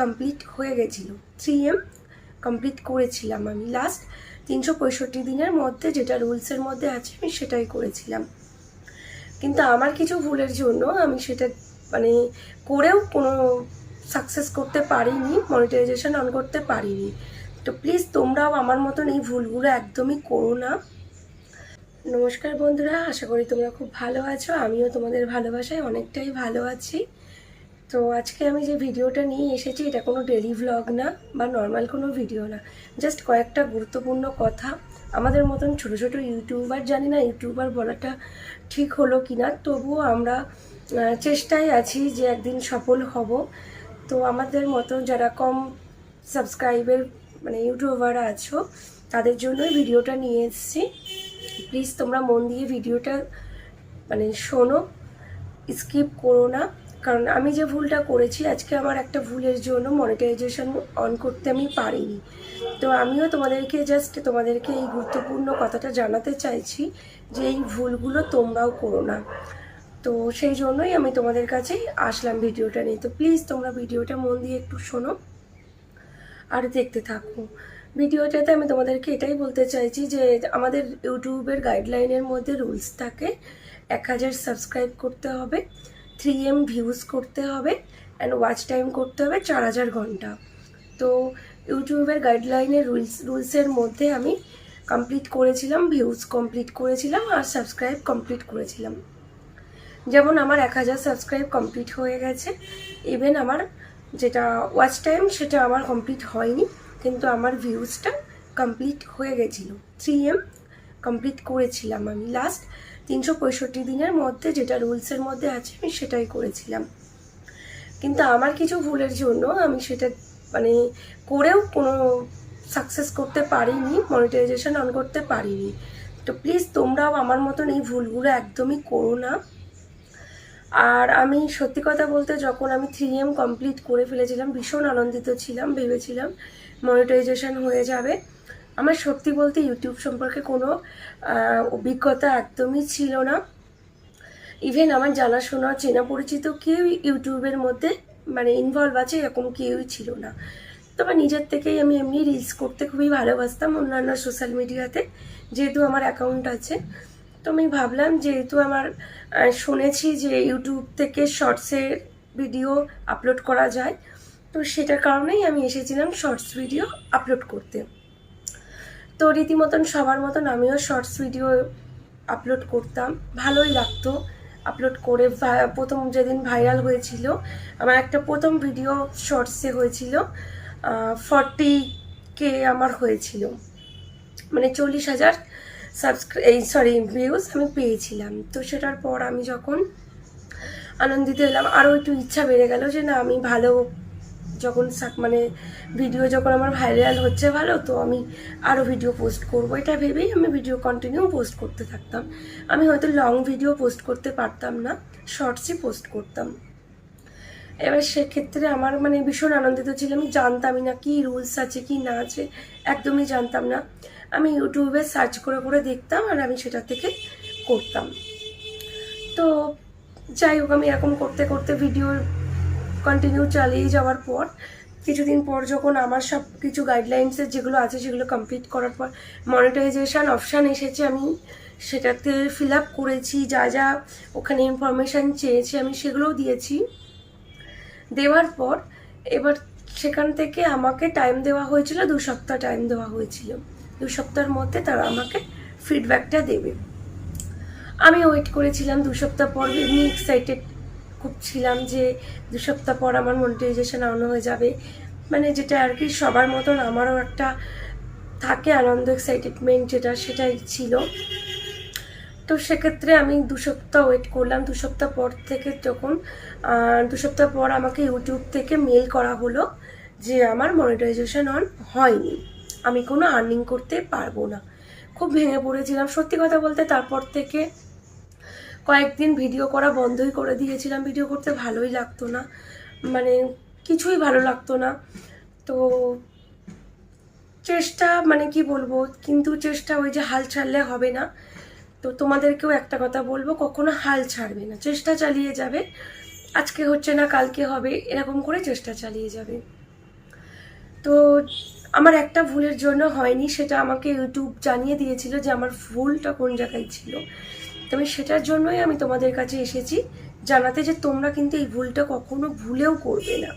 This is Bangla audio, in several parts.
কমপ্লিট হয়ে গেছিল। থ্রি এম কমপ্লিট করেছিলাম আমি। লাস্ট তিনশো পঁয়ষট্টি দিনের মধ্যে যেটা রুলসের মধ্যে আছে, আমি সেটাই করেছিলাম। কিন্তু আমার কিছু ভুলের জন্য আমি সেটা মানে করেও কোনো সাকসেস করতে পারিনি মনিটাইজেশন অন করতে পারিনি। তো প্লিজ তোমরাও আমার মতন এই ভুলগুলো একদমই করো না। নমস্কার বন্ধুরা, আশা করি তোমরা খুব ভালো আছো। আমিও তোমাদের ভালোবাসায় অনেকটাই ভালো আছি। তো আজকে আমি যে ভিডিওটা নিয়ে এসেছি, এটা কোনো ডেলি ভ্লগ না বা নর্মাল কোনো ভিডিও না। জাস্ট কয়েকটা গুরুত্বপূর্ণ কথা। আমাদের মতন ছোট ছোট ইউটিউবার জানি না ইউটিউবার বলাটা ঠিক হলো কি না তবুও আমরা চেষ্টায় আছি যে একদিন সফল হব। তো আমাদের মতো যারা কম সাবস্ক্রাইবের মানে ইউটিউবার আছো, তাদের জন্যই ভিডিওটা নিয়ে এসেছি। প্লিজ তোমরা মন দিয়ে ভিডিওটা মানে শোনো স্কিপ করো না। কারণ আমি যে ভুলটা করেছি, আজকে আমার একটা ভুলের জন্য মনিটাইজেশন অন করতে আমি পারিনি। তো আমিও তোমাদেরকে জাস্ট তোমাদেরকে এই গুরুত্বপূর্ণ কথাটা জানাতে চাইছি যে এই ভুলগুলো তোমরাও করো না। তো সেই জন্যই আমি তোমাদের কাছেই আসলাম ভিডিওটা নিয়ে। তো প্লিজ তোমরা ভিডিওটা মন দিয়ে একটু শোনো আর দেখতে থাকো। ভিডিওটাতে আমি তোমাদেরকে এটাই বলতে চাইছি যে আমাদের ইউটিউবের গাইডলাইনের মধ্যে রুলস থাকে, এক হাজার সাবস্ক্রাইব করতে হবে। থ্রি এম ভিউজ করতে হবে অ্যান্ড ওয়াচ টাইম করতে হবে চার হাজার ঘণ্টা। তো ইউটিউবের গাইডলাইনের রুলস রুলসের মধ্যে আমি কমপ্লিট করেছিলাম ভিউজ কমপ্লিট করেছিলাম আর সাবস্ক্রাইব কমপ্লিট করেছিলাম। যেমন আমার এক হাজার সাবস্ক্রাইব কমপ্লিট হয়ে গেছে। ইভেন আমার যেটা ওয়াচ টাইম সেটা আমার কমপ্লিট হয়নি, কিন্তু আমার ভিউজটা কমপ্লিট হয়ে গেছিল। থ্রি এম কমপ্লিট করেছিলাম আমি। লাস্ট তিনশো পঁয়ষট্টি দিনের মধ্যে যেটা রুলসের মধ্যে আছে, আমি সেটাই করেছিলাম। কিন্তু আমার কিছু ভুলের জন্য আমি সেটা মানে করেও কোনো সাকসেস করতে পারিনি মনিটাইজেশন অন করতে পারিনি। তো প্লিজ তোমরাও আমার মতন এই ভুলগুলো একদমই করো না। আর আমি সত্যি কথা বলতে যখন আমি থ্রি এম কমপ্লিট করে ফেলেছিলাম, ভীষণ আনন্দিত ছিলাম, ভেবেছিলাম মনিটাইজেশন হয়ে যাবে। আমার সত্যি বলতে ইউটিউব সম্পর্কে কোনো অভিজ্ঞতা একদমই ছিল না। ইভেন আমার জানাশোনা, চেনা পরিচিত কেউ ইউটিউবের মধ্যে মানে ইনভলভ আছে এরকম কেউই ছিল না। তবে নিজের থেকেই আমি এমনি রিলস করতে খুবই ভালোবাসতাম অন্যান্য সোশ্যাল মিডিয়াতে যেহেতু আমার অ্যাকাউন্ট আছে। তো আমি ভাবলাম যেহেতু আমার শুনেছি যে ইউটিউব থেকে শর্টসের ভিডিও আপলোড করা যায়, তো সেটার কারণেই আমি এসেছিলাম শর্টস ভিডিও আপলোড করতে। তো রীতিমতন সবার মতন আমিও শর্টস ভিডিও আপলোড করতাম। ভালোই লাগতো আপলোড করে। প্রথম যেদিন ভাইরাল হয়েছিল, আমার একটা প্রথম ভিডিও শর্টসে হয়েছিল ফর্টি কে আমার হয়েছিল। মানে চল্লিশ হাজার সাবস্ক্রাই এই সরি ভিউজ আমি পেয়েছিলাম। তো সেটার পর আমি যখন আনন্দিত এলাম আরও একটু ইচ্ছা বেড়ে গেল যে না, আমি ভালো যখন মানে ভিডিও যখন আমার ভাইরাল হচ্ছে ভালো, তো আমি আরও ভিডিও পোস্ট করব। এটা ভেবেই আমি ভিডিও কন্টিনিউ পোস্ট করতে থাকতাম। আমি হয়তো লং ভিডিও পোস্ট করতে পারতাম না শর্টসই পোস্ট করতাম। এবার সেক্ষেত্রে আমার মানে ভীষণ আনন্দিত ছিল। আমি জানতামই না কি রুলস আছে, কি না আছে, একদমই জানতাম না। আমি ইউটিউবে সার্চ করে করে দেখতাম আর আমি সেটা থেকে করতাম। তো যাই হোক, আমি এরকম করতে করতে ভিডিও কন্টিনিউ চালিয়ে যাওয়ার পর, কিছুদিন পর যখন আমার সব কিছু গাইডলাইন্সের যেগুলো আছে সেগুলো কমপ্লিট করার পর মনিটাইজেশান অপশান এসেছে আমি সেটাতে ফিল আপ করেছি, যা যা ওখানে ইনফরমেশান চেয়েছি আমি সেগুলোও দিয়েছি। দেওয়ার পর এবার সেখান থেকে আমাকে টাইম দেওয়া হয়েছিল, দু সপ্তাহ টাইম দেওয়া হয়েছিল। দু সপ্তাহের মধ্যে তারা আমাকে ফিডব্যাকটা দেবে। আমি ওয়েট করেছিলাম দু সপ্তাহ পর এমনি এক্সাইটেড খুব ছিলাম যে দু সপ্তাহ পর আমার মনিটাইজেশন আনো হয়ে যাবে। মানে যেটা আর কি সবার মতন আমারও একটা থাকে আনন্দ এক্সাইটেডমেন্ট যেটা সেটাই ছিল। তো সেক্ষেত্রে আমি দু সপ্তাহ ওয়েট করলাম। দু সপ্তাহ পর থেকে যখন দু সপ্তাহ পর আমাকে ইউটিউব থেকে মেল করা হলো যে আমার মনিটাইজেশন অন হয়নি। আমি কোনো আর্নিং করতে পারব না। খুব ভেঙে পড়েছিলাম। সত্যি কথা বলতে তারপর থেকে কয়েকদিন ভিডিও করা বন্ধই করে দিয়েছিলাম। ভিডিও করতে ভালোই লাগতো না। মানে কিছুই ভালো লাগতো না। তো চেষ্টা মানে কি বলব, কিন্তু চেষ্টা ওই যে হাল ছাড়লে হবে না। তো তোমাদেরকেও একটা কথা বলব, কখনো হাল ছাড়বে না। চেষ্টা চালিয়ে যাবে। আজকে হচ্ছে না, কালকে হবে, এরকম করে চেষ্টা চালিয়ে যাবে। তো আমার একটা ভুলের জন্য হয়নি, সেটা আমাকে ইউটিউব জানিয়ে দিয়েছিল যে আমার ভুলটা কোন জায়গায় ছিল। তো আমি সেটার জন্যই আমি তোমাদের কাছে এসেছি জানাতে যে তোমরা কিন্তু এই ভুলটা কখনো ভুলেও করবে না।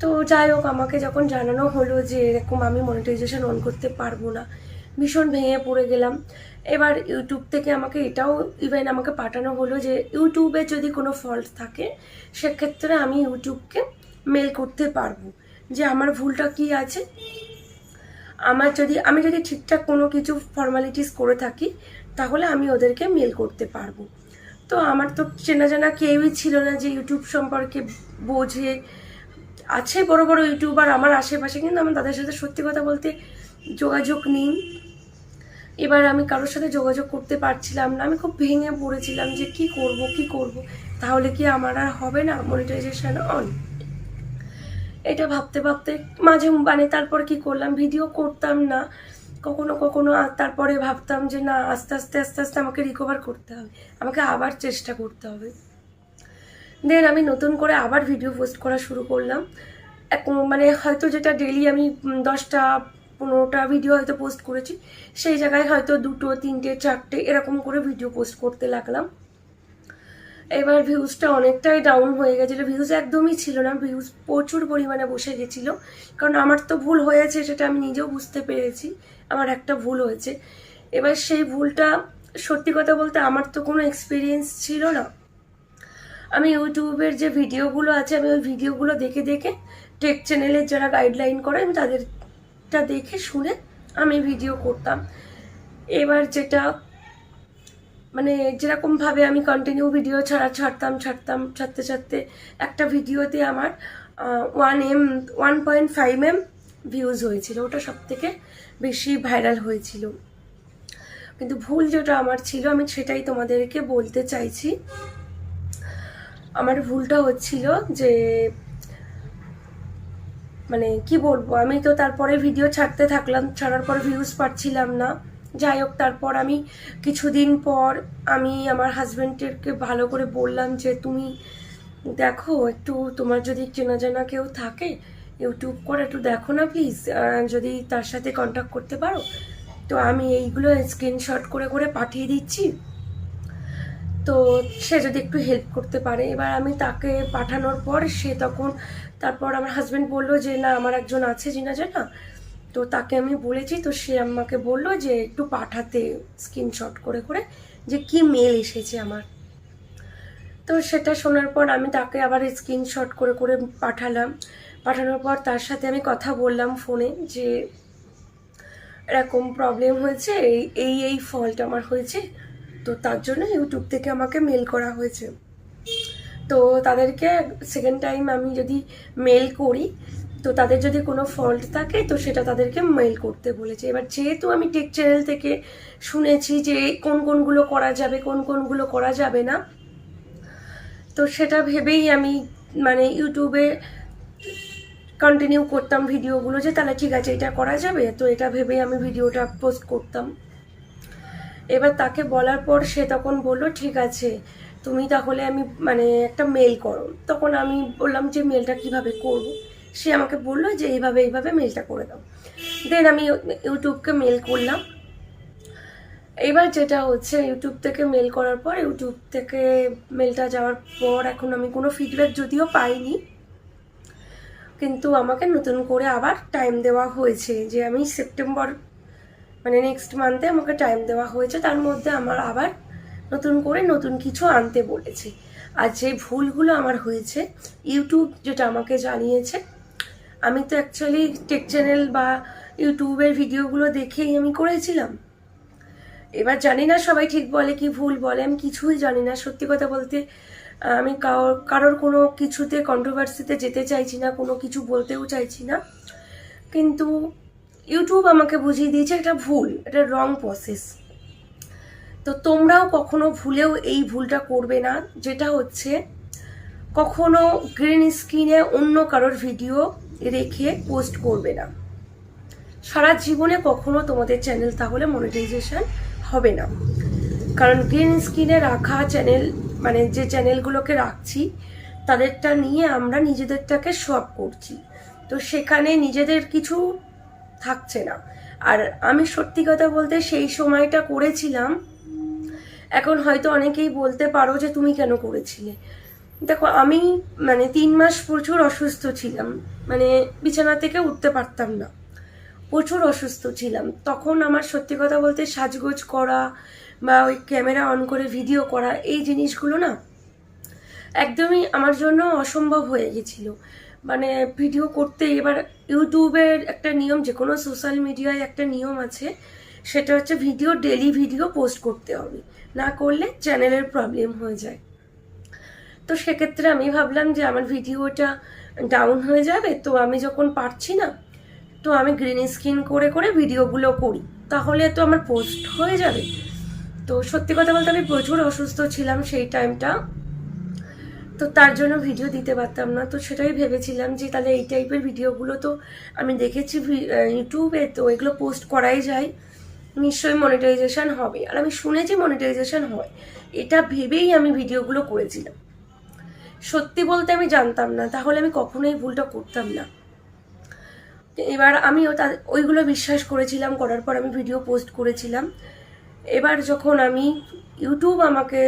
তো যাই হোক, আমাকে যখন জানানো হলো যে এরকম আমি মনিটাইজেশন অন করতে পারব না, ভীষণ ভেঙে পড়ে গেলাম। এবার ইউটিউব থেকে আমাকে এটাও ইভেন আমাকে পাঠানো হলো যে ইউটিউবে যদি কোনো ফল্ট থাকে, সেক্ষেত্রে আমি ইউটিউবকে মেল করতে পারব যে আমার ভুলটা কি আছে। আমার যদি, আমি যদি ঠিকঠাক কোনো কিছু ফর্মালিটিস করে থাকি তাহলে আমি ওদেরকে মেল করতে পারব। তো আমার তো চেনা জানা কেউই ছিল না যে ইউটিউব সম্পর্কে বোঝে। আছে বড় বড় ইউটিউবার আমার আশেপাশে, কিন্তু আমার তাদের সাথে সত্যি কথা বলতে যোগাযোগ নেই। এবার আমি কারোর সাথে যোগাযোগ করতে পারছিলাম না। আমি খুব ভেঙে পড়েছিলাম যে কি করব কি করব? তাহলে কি আমার আর হবে না মনিটাইজেশন অন এটা ভাবতে ভাবতে মাঝে মানে তারপর কি করলাম? ভিডিও করতাম না। কখনো কখনো তারপরে ভাবতাম যে না, আস্তে আস্তে আস্তে আস্তে আমাকে রিকভার করতে হবে। আমাকে আবার চেষ্টা করতে হবে। দেন আমি নতুন করে আবার ভিডিও পোস্ট করা শুরু করলাম। এক মানে হয়তো যেটা ডেলি আমি দশটা, পনেরোটা ভিডিও হয়তো পোস্ট করেছি, সেই জায়গায় হয়তো দুটো, তিনটে, চারটে এরকম করে ভিডিও পোস্ট করতে লাগলাম। এবার ভিউজটা অনেকটাই ডাউন হয়ে গেছিল ভিউজ একদমই ছিল না ভিউজ প্রচুর পরিমাণে বসে গেছিল। কারণ আমার তো ভুল হয়েছে, সেটা আমি নিজেও বুঝতে পেরেছি। আমার একটা ভুল হয়েছে। এবার সেই ভুলটা সত্যি কথা বলতে আমার তো কোনো এক্সপিরিয়েন্স ছিল না। আমি ইউটিউবের যে ভিডিওগুলো আছে, আমি ওই ভিডিওগুলো দেখে দেখে টেক চ্যানেলের যারা গাইডলাইন করে, আমি তাদেরটা দেখে শুনে আমি ভিডিও করতাম। এবার যেটা মানে যেরকমভাবে আমি কন্টিনিউ ভিডিও ছাড়া ছাড়তাম ছাড়তাম, ছাড়তে ছাড়তে একটা ভিডিওতে আমার one M one point five M views হয়েছিল। ওটা সব থেকে বেশি ভাইরাল হয়েছিল। কিন্তু ভুল যেটা আমার ছিল, আমি সেটাই তোমাদেরকে বলতে চাইছি। আমার ভুলটা হচ্ছিল যে মানে কি বলব, আমি তো তারপরে ভিডিও ছাড়তে থাকলাম, ছাড়ার পর ভিউজ পাচ্ছিলাম না। যাই হোক, তারপর আমি কিছুদিন পর আমি আমার হাজব্যান্ডকে ভালো করে বললাম যে, তুমি দেখো, একটু তোমার যদি চেনা জানা কেউ থাকে, ইউটিউব করে একটু দেখো না প্লিজ যদি তার সাথে কন্ট্যাক্ট করতে পারো। তো আমি এইগুলো স্ক্রিনশট করে করে পাঠিয়ে দিচ্ছি। তো সে যদি একটু হেল্প করতে পারে। এবার আমি তাকে পাঠানোর পর সে তখন, তারপর আমার হাজব্যান্ড বলল যে, না, আমার একজন আছে জিনা জানা। তো তাকে আমি বলেছি, তো সে আমাকে বলল যে একটু পাঠাতে স্ক্রিনশট করে করে যে কি মেল এসেছে আমার। তো সেটা শোনার পর আমি তাকে আবার স্ক্রিনশট করে করে পাঠালাম। পাঠানোর পর তার সাথে আমি কথা বললাম ফোনে যে এরকম প্রবলেম হয়েছে, এই এই এই ফল্ট আমার হয়েছে। তো তার জন্য ইউটিউব থেকে আমাকে মেল করা হয়েছে। তো তাদেরকে সেকেন্ড টাইম আমি যদি মেল করি তো তাদের যদি কোনো ফল্ট থাকে, তো সেটা তাদেরকে মেল করতে বলেছে। এবার যেহেতু আমি টেক চ্যানেল থেকে শুনেছি যে কোন কোনগুলো করা যাবে, কোন কোনগুলো করা যাবে না, তো সেটা ভেবেই আমি মানে ইউটিউবে কন্টিনিউ করতাম ভিডিওগুলো যে, তাহলে ঠিক আছে, এটা করা যাবে? তো এটা ভেবেই আমি ভিডিওটা পোস্ট করতাম। এবার তাকে বলার পর সে তখন বলল, ঠিক আছে, তুমি তাহলে আমি মানে একটা মেল করো। তখন আমি বললাম যে মেলটা কীভাবে করব? সে আমাকে বলল যে এইভাবে এইভাবে মেলটা করে দাও। দেন আমি ইউটিউবকে মেল করলাম। এবার যেটা হচ্ছে, ইউটিউব থেকে মেল করার পর, ইউটিউব থেকে মেলটা যাওয়ার পর এখন আমি কোনো ফিডব্যাক যদিও পাইনি। কিন্তু আমাকে নতুন করে আবার টাইম দেওয়া হয়েছে যে আমি সেপ্টেম্বর মানে নেক্সট মান্থে আমাকে টাইম দেওয়া হয়েছে। তার মধ্যে আমার আবার নতুন করে নতুন কিছু আনতে বলেছে। আর যে ভুলগুলো আমার হয়েছে, ইউটিউব যেটা আমাকে জানিয়েছে আমি তো অ্যাকচুয়ালি টেক চ্যানেল বা ইউটিউবের ভিডিওগুলো দেখেই আমি করেছিলাম। এবার জানি না সবাই ঠিক বলে কি ভুল বলে, আমি কিছুই জানি না। সত্যি কথা বলতে, আমি কারোর কারোর কোনো কিছুতে কন্ট্রোভার্সিতে যেতে চাইছি না, কোনো কিছু বলতেও চাইছি না। কিন্তু ইউটিউব আমাকে বুঝিয়ে দিয়েছে এটা ভুল এটা রং প্রসেস তো তোমরাও কখনো ভুলেও এই ভুলটা করবে না, যেটা হচ্ছে কখনো গ্রিন স্ক্রিনে অন্য কারোর ভিডিও রেখে পোস্ট করবে না। সারা জীবনে কখনো তোমাদের চ্যানেল তাহলে মনিটাইজেশন হবে না। কারণ গ্রিন স্ক্রিনে রাখা চ্যানেল মানে যে চ্যানেলগুলোকে রাখছি, তাদেরটা নিয়ে আমরা নিজেদেরটাকে আপ করছি। তো সেখানে নিজেদের কিছু থাকছে না। আর আমি সত্যি কথা বলতে সেই সময়টা করেছিলাম। এখন হয়তো অনেকেই বলতে পারো যে তুমি কেন করেছিলে। দেখো, আমি মানে তিন মাস প্রচুর অসুস্থ ছিলাম। মানে বিছানা থেকে উঠতে পারতাম না। প্রচুর অসুস্থ ছিলাম। তখন আমার সত্যি কথা বলতে সাজগোজ করা বা ওই ক্যামেরা অন করে ভিডিও করা, এই জিনিসগুলো না একদমই আমার জন্য অসম্ভব হয়ে গেছিল। মানে ভিডিও করতে এবার ইউটিউবের একটা নিয়ম যে কোনো সোশ্যাল মিডিয়ায় একটা নিয়ম আছে, সেটা হচ্ছে ভিডিও ডেলি ভিডিও পোস্ট করতে হবে। না করলে চ্যানেলের প্রবলেম হয়ে যায়। তো সেক্ষেত্রে আমি ভাবলাম যে আমার ভিডিওটা ডাউন হয়ে যাবে, তো আমি যখন পারছি না, তো আমি গ্রিন স্ক্রিন করে করে ভিডিওগুলো করি। তাহলে তো আমার পোস্ট হয়ে যাবে। তো সত্যি কথা বলতে আমি প্রচুর অসুস্থ ছিলাম সেই টাইমটা তো তার জন্য ভিডিও দিতে পারতাম না। তো সেটাই ভেবেছিলাম যে তাহলে এই টাইপের ভিডিওগুলো তো আমি দেখেছি ইউটিউবে তো এগুলো পোস্ট করাই যায়। নিশ্চয়ই মনিটাইজেশান হবে। আর আমি শুনেছি মনিটাইজেশান হয়। এটা ভেবেই আমি ভিডিওগুলো করেছিলাম। সত্যি বলতে আমি জানতাম না, তাহলে আমি কখনোই ভুলটা করতাম না। এবার আমিও তা, ওইগুলো বিশ্বাস করেছিলাম, করার পর আমি ভিডিও পোস্ট করেছিলাম। এবার যখন আমি ইউটিউব আমাকে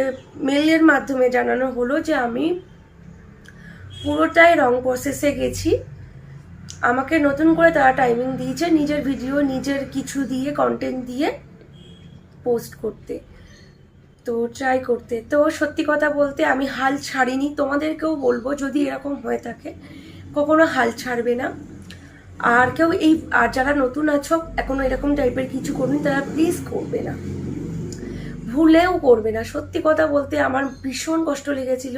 মেলের মাধ্যমে জানানো হলো যে আমি পুরোটাই রং প্রসেসে গেছি, আমাকে নতুন করে তারা টাইমিং দিয়েছে নিজের ভিডিও নিজের কিছু দিয়ে কন্টেন্ট দিয়ে পোস্ট করতে। তো ট্রাই করতে। তো সত্যি কথা বলতে আমি হাল ছাড়িনি। তোমাদেরকেও বলব যদি এরকম হয়ে থাকে, কখনো হাল ছাড়বে না। আর কেউ এই, আর যারা নতুন আছো, এখনও এরকম টাইপের কিছু করনি, তারা প্লিজ করবে না। ভুলেও করবে না। সত্যি কথা বলতে আমার ভীষণ কষ্ট লেগেছিল।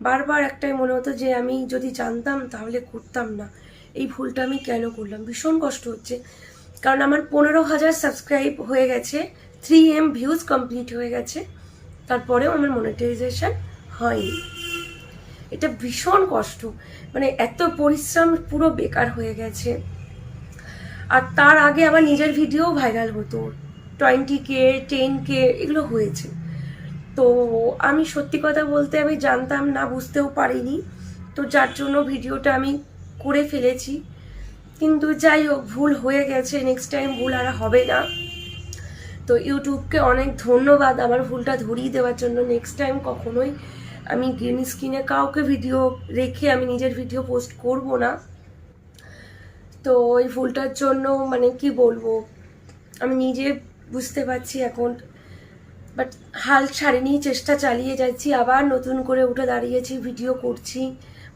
বারবার একটাই মনে হতো যে আমি যদি জানতাম তাহলে করতাম না। এই ভুলটা আমি কেন করলাম? ভীষণ কষ্ট হচ্ছে। কারণ আমার পনেরো হাজার সাবস্ক্রাইব হয়ে গেছে থ্রি এম ভিউজ কমপ্লিট হয়ে গেছে। তারপরেও আমার মনিটাইজেশন হয়নি। এটা ভীষণ কষ্ট। মানে এত পরিশ্রম পুরো বেকার হয়ে গেছে। আর তার আগে আমার নিজের ভিডিও ভাইরাল হতো। টোয়েন্টি কে টেন কে এগুলো হয়েছে। তো আমি সত্যি কথা বলতে আমি জানতাম না, বুঝতেও পারিনি। তো যার জন্য ভিডিওটা আমি করে ফেলেছি। কিন্তু যাই হোক, ভুল হয়ে গেছে। নেক্সট টাইম ভুল আর হবে না। তো ইউটিউবকে অনেক ধন্যবাদ আমার ভুলটা ধরিয়ে দেওয়ার জন্য। নেক্সট টাইম কখনোই আমি গ্রিন স্ক্রিনে কাউকে ভিডিও রেখে আমি নিজের ভিডিও পোস্ট করব না। তো এই ভুলটার জন্য মানে কি বলব, আমি নিজে বুঝতে পারছি এখন। বাট হাল ছাড়িনি, চেষ্টা চালিয়ে যাচ্ছি, আবার নতুন করে উঠে দাঁড়িয়েছি ভিডিও করছি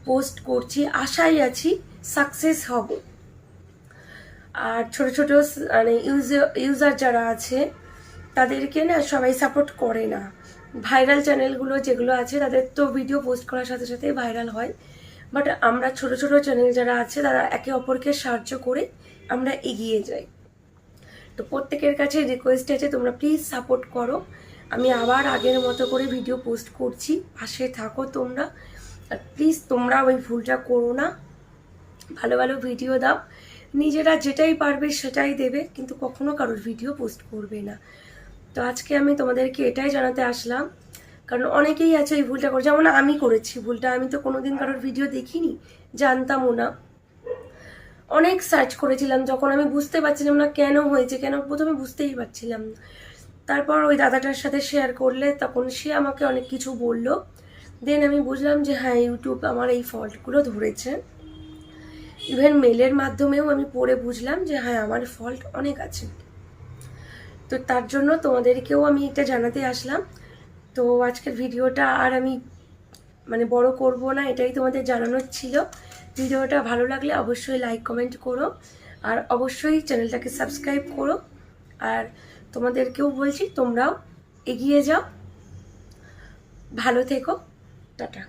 পোস্ট করছি আশায় আছি সাকসেস হব। আর ছোট ছোট মানে ইউজার ইউজার যারা আছে তাদেরকে না সবাই সাপোর্ট করে না। ভাইরাল চ্যানেলগুলো যেগুলো আছে, তাদের তো ভিডিও পোস্ট করার সাথে সাথে ভাইরাল হয়। বাট আমরা ছোট ছোট চ্যানেল যারা আছে, তারা একে অপরকে সাহায্য করে আমরা এগিয়ে যাই। তো প্রত্যেকের কাছে রিকোয়েস্ট আছে, তোমরা প্লিজ সাপোর্ট করো। আমি আবার আগের মতো করে ভিডিও পোস্ট করছি, পাশে থাকো তোমরা। আর প্লিজ তোমরা ওই ভুলটা করো না। ভালো ভালো ভিডিও দাও। নিজেরা যেটাই পারবে সেটাই দেবে, কিন্তু কখনো কারোর ভিডিও পোস্ট করবে না। তো আজকে আমি তোমাদেরকে এটাই জানাতে আসলাম, কারণ অনেকেই আছে এই ভুলটা করে যেমন আমি করেছি ভুলটা, আমি তো কোনোদিন কারোর ভিডিও দেখিনি, জানতামও না। অনেক সার্চ করেছিলাম, যখন আমি বুঝতে পারছিলাম না কেন হয়েছে, কেন প্রথমে বুঝতেই পারছিলাম না। তারপর ওই দাদাটার সাথে শেয়ার করলে তখন সে আমাকে অনেক কিছু বলল। দেন আমি বুঝলাম যে হ্যাঁ ইউটিউব আমার এই ফল্টগুলো ধরেছে। ইভেন মেলের মাধ্যমেও আমি পড়ে বুঝলাম যে হ্যাঁ আমার ফল্ট অনেক আছে। তো তার জন্য তোমাদেরকেও আমি এটা জানাতে আসলাম। তো আজকের ভিডিওটা আর আমি মানে বড় করব না, এটাই তোমাদের জানানোর ছিল। ভিডিওটা ভালো লাগলে অবশ্যই লাইক কমেন্ট করো আর অবশ্যই চ্যানেলটাকে সাবস্ক্রাইব করো। আর তোমাদেরকেও বলছি, তোমরাও এগিয়ে যাও। ভালো থেকো, টাটা।